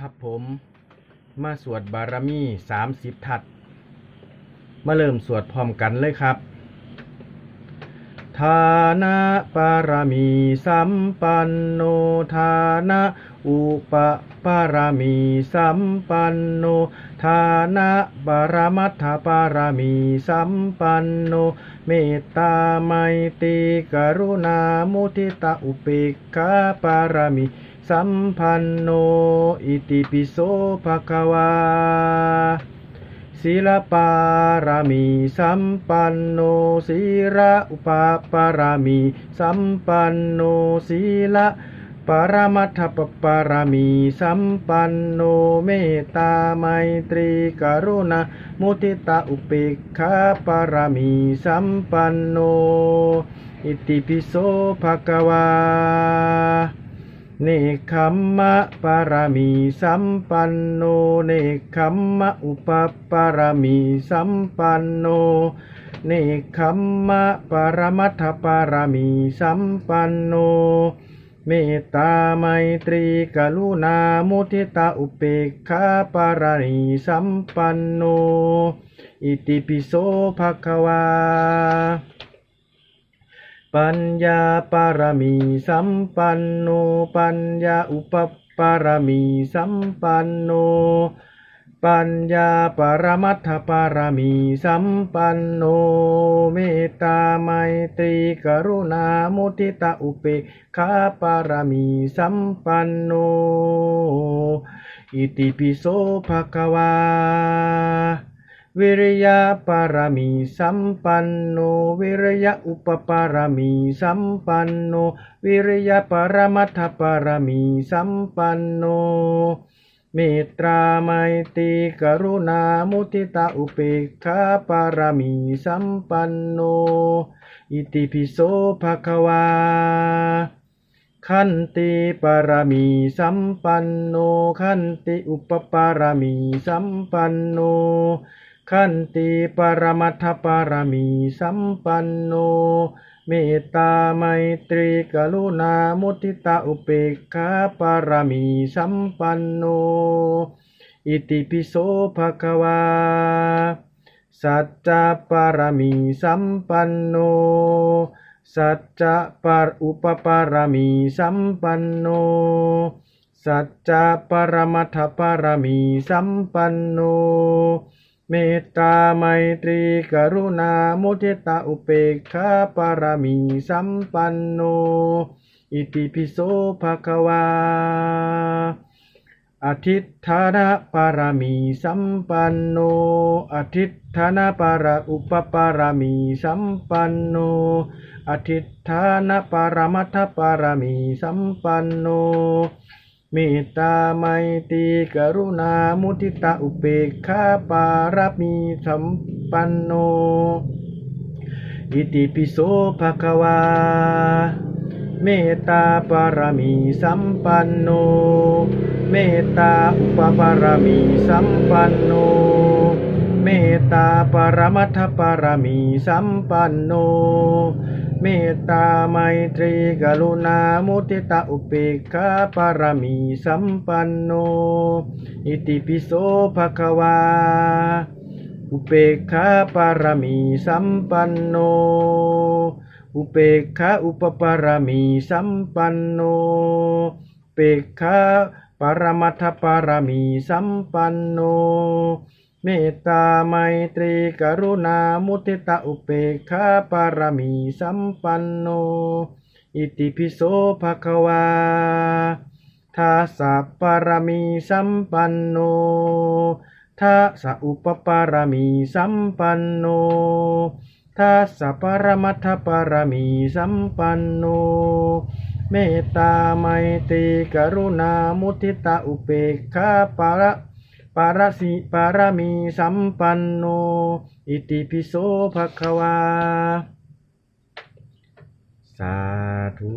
ครับผมมาสวดบารมีสามสิบทัศน์มาเริ่มสวดพร้อมกันเลยครับทานะปารมีสัมปันโนทานะอุปปารมีสัมปันโนทานะบารมัตถปารมีสัมปันโนเมตตาไมตรีกรุณามุทิตาอุเปกขาปารมี สัมพันโน อิติปิโสภะคะวาศีลปารามีสัมปันโนศีระอุปปารามีสัมปันโนศีละปรมัตถปปารามีสัมปันโนเมตตาไมตรีกรุณามุทิตาอุเปกขาปารามีสัมปันโน อิติปิโสภะคะวา เนคขมมะปารามีสัมปันโน เนคขมมะอุปปารามีสัมปันโน เนคขมมะปรมัตถปารามีสัมปันโน เมตตาไมตรีกรุณามุทิตาอุเปกขาปารานีสัมปันโน อิติปิโสภะคะวา ปัญญาปารมีสัมปันโน ปัญญาอุปปารมีสัมปันโน ปัญญาปรมัตถปารมีสัมปันโน เมตตาไมตรีกรุณามุทิตาอุเปขาปารมีสัมปันโน อิติปิโสภะคะวา วิริยะปารมีสัมปันโน วิริยะอุปปารมีสัมปันโน วิริยะปรมัตถปารมีสัมปันโนเมตตาไมตรีกรุณามุทิตาอุเปกขาปารมีสัมปันโน อิติปิโสภะคะวาขันติปารมีสัมปันโนขันติอุปปารมีสัมปันโน ขันติปรมัตถปารมีสัมปันโน เมตตาไมตรีกรุณามุทิตาอุเปกขาปารมีสัมปันโน อิติปิโสภะคะวา สัจจะปารมีสัมปันโน สัจจะปารอุปปารมีสัมปันโน สัจจะปรมัตถปารมีสัมปันโน เมตตาไมตรีกรุณามุทิตาอุเปกขาปารมีสัมปันโน อิติปิโสภะคะวาอทิฏฐานะปารมีสัมปันโนอทิฏฐานะปาระอุปปารมีสัมปันโนอทิฏฐานะปารมัตถปารมีสัมปันโน เมตตาไมตรีกรุณามุทิตาอุเปกขาปารมีสัมปันโน อิติปิโสภะคะวา เมตตาปารมีสัมปันโน เมตตาอุปปารมีสัมปันโน เมตตาปรมัตถปารมีสัมปันโน เมตตาไมตรีกรุณามุทิตาอุเปกขาปารมีสัมปันโน อิติปิโสภะคะวา อุเปกขาปารมีสัมปันโน อุเปกขาอุปปารมีสัมปันโน เปกขาปรมัตถปารมีสัมปันโน เมตตาไมตรีกรุณามุทิตาอุเปกขาปารมีสัมปันโน อิติปิโสภะคะวาทาสะปารมีสัมปันโนทัสสะอุปปารมีสัมปันโนทัสสะปรมัตถปารมีสัมปันโน เมตตาไมตรีกรุณามุทิตาอุเปกขาปาระ ปารสีปารมีสัมปันโน อิติปิโสภควา สาธุ